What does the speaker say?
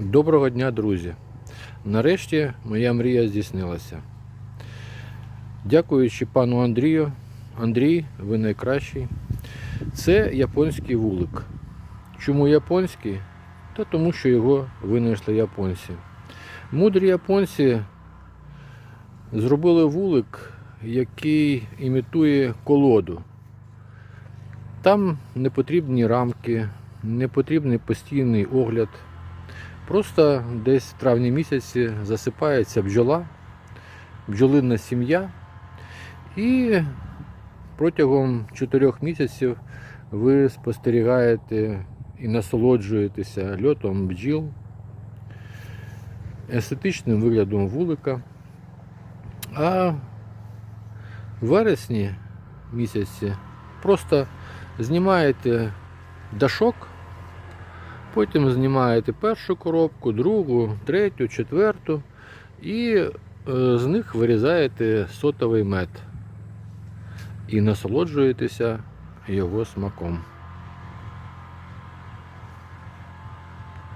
Доброго дня, друзі! Нарешті моя мрія здійснилася. Дякуючи пану Андрію. Андрій, ви найкращий. Це японський вулик. Чому японський? Та тому, що його винайшли японці. Мудрі японці зробили вулик, який імітує колоду. Там не потрібні рамки, не потрібний постійний огляд. Просто десь в травні місяці засипається бджола, бджолинна сім'я, і протягом 4 місяців ви спостерігаєте і насолоджуєтеся льотом бджіл, естетичним виглядом вулика. А в вересні місяці просто знімаєте дашок. Потім знімаєте першу коробку, другу, третю, четверту і е, з них вирізаєте сотовий мед і насолоджуєтеся його смаком.